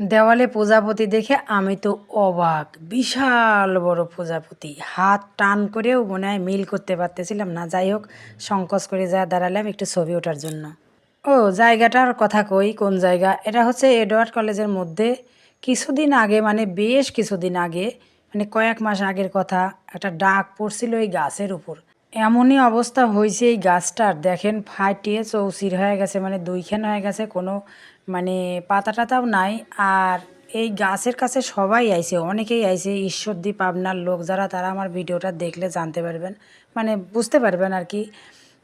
দেওয়ালে প্রজাপতি দেখে আমি তো অবাক। বিশাল বড় প্রজাপতি। হাত টান করেও মনে হয় মিল করতে পারতেছিলাম না। যাই হোক, সংকোচ করে যা দাঁড়ালাম একটু ছবি ওঠার জন্য। ও, জায়গাটার কথা কই? কোন জায়গা? এটা হচ্ছে এডওয়ার্ড কলেজের মধ্যে কিছুদিন আগে মানে বেশ কিছুদিন আগে মানে কয়েক মাস আগের কথা, একটা ডাক পড়ছিল এই গাছের উপর। এমনই অবস্থা হয়েছে এই গাছটার। দেখেন, ফাটিয়ে চৌচির হয়ে গেছে মানে দুইখান হয়ে গেছে, কোনো মানে পাতা টাতাও নাই। আর এই গাছের কাছে সবাই আইছে, অনেকেই আইছে ঈশ্বরদীপ আপনার লোক যারা, তারা আমার ভিডিওটা দেখলে জানতে পারবেন মানে বুঝতে পারবেন আর কি।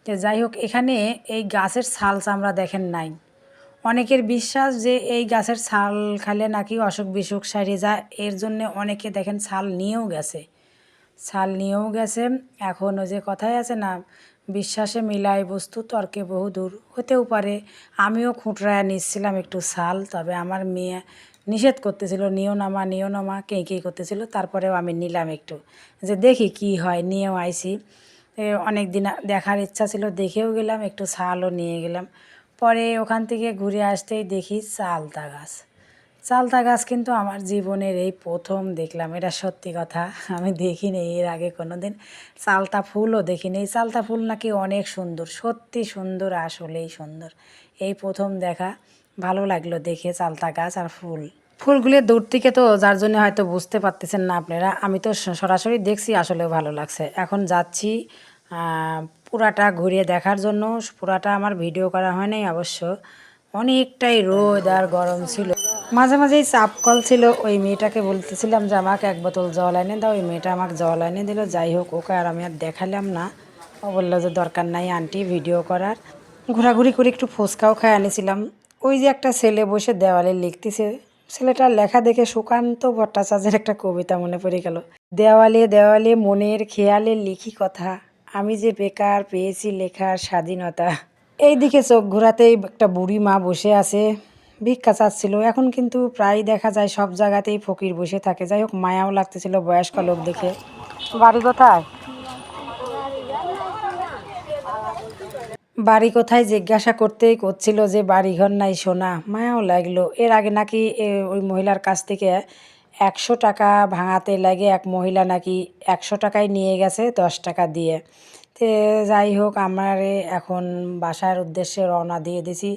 যাই হোক, এখানে এই গাছের ছাল চামড়া দেখেন নাই। অনেকের বিশ্বাস যে এই গাছের ছাল খালে নাকি অসুখ বিসুখ সারিয়ে যায়, এর জন্য অনেকে দেখেন ছাল নিয়েও গেছে। ছাল নিয়েও গেছে। এখন ওই যে কথাই আছে না, বিশ্বাসে মিলাই বস্তু, তর্কে বহু দূর হতেও পারে। আমিও খুঁটরায় নিচ্ছিলাম একটু ছাল, তবে আমার মেয়ে নিষেধ করতেছিল, নিও নামা নিও নামা কে কে করতেছিল। তারপরেও আমি নিলাম একটু, যে দেখি কি হয়, নিয়েও আইছি। এ অনেক দিন দেখার ইচ্ছা ছিল, দেখেও গেলাম, একটু ছালও নিয়ে গেলাম। পরে ওখান থেকে ঘুরে আসতেই দেখি চালতা গাছ। চালতা গাছ কিন্তু আমার জীবনের এই প্রথম দেখলাম, এটা সত্যি কথা। আমি দেখিনি, এর আগে কোনো দিন চালতা ফুলও দেখিনি। এই চালতা ফুল নাকি অনেক সুন্দর, সত্যি সুন্দর, আসলেই সুন্দর। এই প্রথম দেখা, ভালো লাগল দেখে চালতা গাছ আর ফুল। ফুলগুলি দূর থেকে তো, যার জন্য হয়তো বুঝতে পারতেছেন না আপনারা, আমি তো সরাসরি দেখছি, আসলেও ভালো লাগছে। এখন যাচ্ছি পুরাটা ঘুরিয়ে দেখার জন্য। পুরাটা আমার ভিডিও করা হয় নাই অবশ্য। অনেকটাই রোদ আর গরম ছিল। মাঝে মাঝেই চাপ কল ছিল, ওই মেয়েটাকে বলতেছিলাম যে আমাকে এক বোতল জল এনে দাও। ওই মেয়েটা আমাকে জল এনে দিল, যাই হোক, ওকে আর আমি আর দেখালাম না। ও বলল যে দরকার নাই আন্টি, ভিডিও করার। ঘোরাঘুরি করে একটু ফুচকাও খাই আনিছিলাম। ওই যে একটা ছেলে বসে দেওয়ালে লিখতেছে, ছেলেটার লেখা দেখে সুকান্ত ভট্টাচার্যের একটা কবিতা মনে পড়ে গেল। দেওয়ালে দেওয়ালে মনের খেয়ালে লিখি কথা, আমি যে বেকার পেয়েছি লেখার স্বাধীনতা। এইদিকে চোখ ঘোরাতেই একটা বুড়ি মা বসে আছে। ভিক্ষা চাচ্ছিল। এখন কিন্তু প্রায় দেখা যায় সব জায়গাতেই ফকির বসে থাকে। যাই হোক, মায়াও লাগতেছিল বয়স্ক লোক দেখে। বাড়ি কোথায়? বাড়ি কোথায়? জিজ্ঞাসা করতেই করছিল যে বাড়িঘর নাই সোনা। মায়াও লাগল। এর আগে নাকি ওই মহিলার কাছ থেকে একশো টাকা ভাঙাতে লাগে এক মহিলা নাকি একশো টাকায় নিয়ে গেছে দশ টাকা দিয়ে। তে যাই হোক, আমার এখন বাসার উদ্দেশ্যে রওনা দিয়ে দিছি।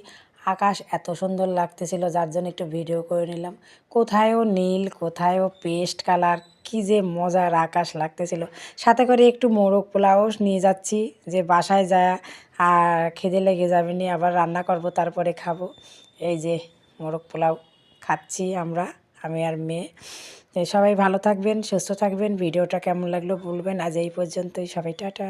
আকাশ এত সুন্দর লাগতেছিল, যার জন্য একটু ভিডিও করে নিলাম। কোথায়ও নীল কোথায়ও পেস্ট কালার কি যে মজার আকাশ লাগতেছিল। সাথে করে একটু মোরগ পোলাও নিয়ে যাচ্ছি, যে বাসায় যায় আর খিদে লেগে যাবে নি, আবার রান্না করব, তারপরে খাব। এই যে মোরগ পোলাও খাচ্ছি আমরা, আমি আর মেয়ে। সবাই ভালো থাকবেন, সুস্থ থাকবেন, ভিডিওটা কেমন লাগল বলবেন। আজ এই পর্যন্তই, সবাই টাটা।